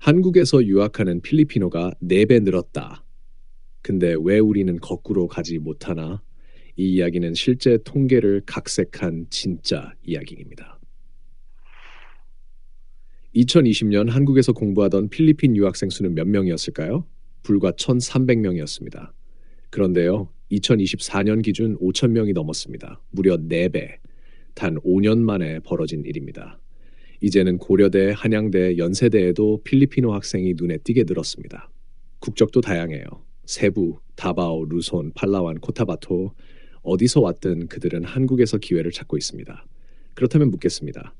한국에서 유학하는 필리피노가 4배 늘었다. 근데 왜 우리는 거꾸로 가지 못하나? 이 이야기는 실제 통계를 각색한 진짜 이야기입니다. 2020년 한국에서 공부하던 필리핀 유학생 수는 몇 명이었을까요? 불과 1,300명이었습니다. 그런데요, 2024년 기준 5,000명이 넘었습니다. 무려 4배. 단 5년 만에 벌어진 일입니다. 이제는 고려대, 한양대, 연세대에도 필리피노 학생이 눈에 띄게 늘었습니다. 국적도 다양해요. 세부, 다바오, 루손, 팔라완, 코타바토 어디서 왔든 그들은 한국에서 기회를 찾고 있습니다. 그렇다면 묻겠습니다.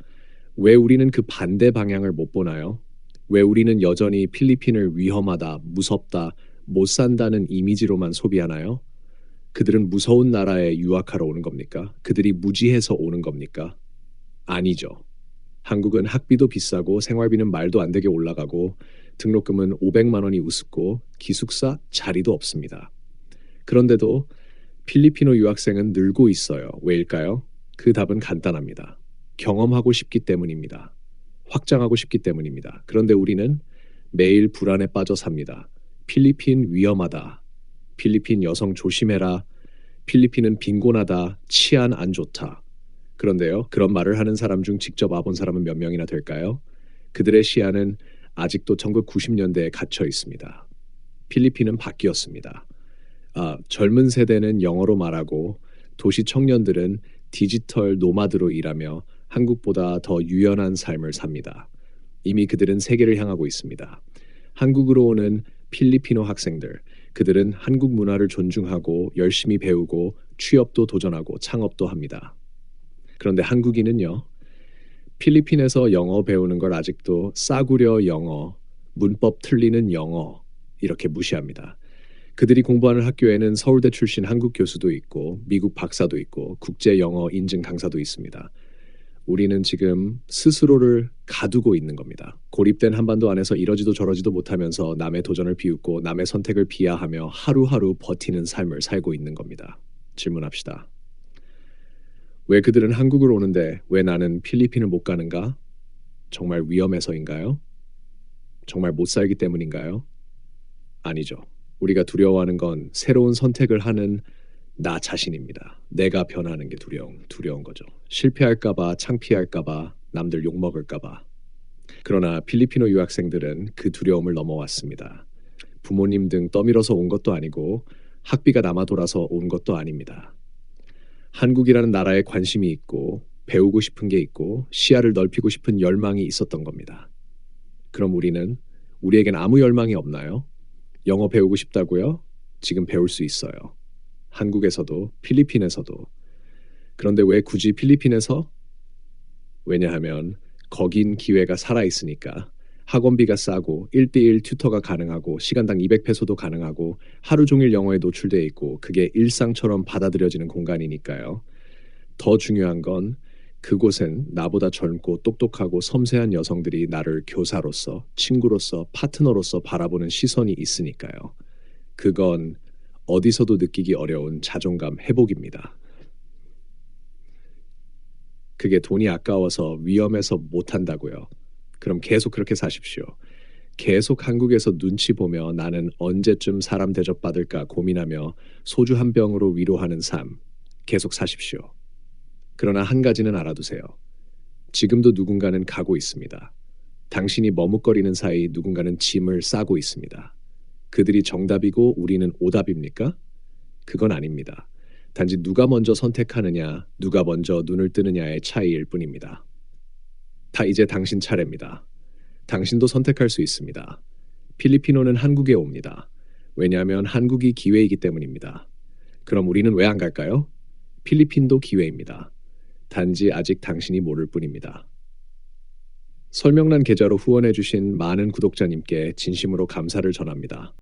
왜 우리는 그 반대 방향을 못 보나요? 왜 우리는 여전히 필리핀을 위험하다, 무섭다, 못 산다는 이미지로만 소비하나요? 그들은 무서운 나라에 유학하러 오는 겁니까? 그들이 무지해서 오는 겁니까? 아니죠. 한국은 학비도 비싸고 생활비는 말도 안 되게 올라가고 등록금은 500만 원이 우습고 기숙사 자리도 없습니다. 그런데도 필리피노 유학생은 늘고 있어요. 왜일까요? 그 답은 간단합니다. 경험하고 싶기 때문입니다. 확장하고 싶기 때문입니다. 그런데 우리는 매일 불안에 빠져 삽니다. 필리핀 위험하다. 필리핀 여성 조심해라. 필리핀은 빈곤하다. 치안 안 좋다. 그런데요, 그런 말을 하는 사람 중 직접 와본 사람은 몇 명이나 될까요? 그들의 시야는 아직도 1990년대에 갇혀 있습니다. 필리핀은 바뀌었습니다. 아, 젊은 세대는 영어로 말하고 도시 청년들은 디지털 노마드로 일하며 한국보다 더 유연한 삶을 삽니다. 이미 그들은 세계를 향하고 있습니다. 한국으로 오는 필리피노 학생들, 그들은 한국 문화를 존중하고 열심히 배우고 취업도 도전하고 창업도 합니다. 그런데 한국인은요, 필리핀에서 영어 배우는 걸 아직도 싸구려 영어, 문법 틀리는 영어, 이렇게 무시합니다. 그들이 공부하는 학교에는 서울대 출신 한국 교수도 있고, 미국 박사도 있고, 국제 영어 인증 강사도 있습니다. 우리는 지금 스스로를 가두고 있는 겁니다. 고립된 한반도 안에서 이러지도 저러지도 못하면서 남의 도전을 비웃고 남의 선택을 비하하며 하루하루 버티는 삶을 살고 있는 겁니다. 질문합시다. 왜 그들은 한국을 오는데 왜 나는 필리핀을 못 가는가? 정말 위험해서인가요? 정말 못 살기 때문인가요? 아니죠. 우리가 두려워하는 건 새로운 선택을 하는 나 자신입니다. 내가 변하는 게 두려운, 두려운 거죠. 실패할까봐, 창피할까봐, 남들 욕 먹을까봐. 그러나 필리피노 유학생들은 그 두려움을 넘어왔습니다. 부모님 등 떠밀어서 온 것도 아니고 학비가 남아 돌아서 온 것도 아닙니다. 한국이라는 나라에 관심이 있고 배우고 싶은 게 있고 시야를 넓히고 싶은 열망이 있었던 겁니다. 그럼 우리는 우리에겐 아무 열망이 없나요? 영어 배우고 싶다고요? 지금 배울 수 있어요. 한국에서도 필리핀에서도. 그런데 왜 굳이 필리핀에서? 왜냐하면 거긴 기회가 살아 있으니까 학원비가 싸고 1대1 튜터가 가능하고 시간당 200페소도 가능하고 하루 종일 영어에 노출돼 있고 그게 일상처럼 받아들여지는 공간이니까요. 더 중요한 건 그곳엔 나보다 젊고 똑똑하고 섬세한 여성들이 나를 교사로서, 친구로서, 파트너로서 바라보는 시선이 있으니까요. 그건 어디서도 느끼기 어려운 자존감 회복입니다. 그게 돈이 아까워서 위험해서 못한다고요. 그럼 계속 그렇게 사십시오. 계속 한국에서 눈치 보며 나는 언제쯤 사람 대접받을까 고민하며 소주 한 병으로 위로하는 삶 계속 사십시오. 그러나 한 가지는 알아두세요. 지금도 누군가는 가고 있습니다. 당신이 머뭇거리는 사이 누군가는 짐을 싸고 있습니다. 그들이 정답이고 우리는 오답입니까? 그건 아닙니다. 단지 누가 먼저 선택하느냐, 누가 먼저 눈을 뜨느냐의 차이일 뿐입니다. 다 이제 당신 차례입니다. 당신도 선택할 수 있습니다. 필리피노는 한국에 옵니다. 왜냐하면 한국이 기회이기 때문입니다. 그럼 우리는 왜 안 갈까요? 필리핀도 기회입니다. 단지 아직 당신이 모를 뿐입니다. 설명란 계좌로 후원해 주신 많은 구독자님께 진심으로 감사를 전합니다.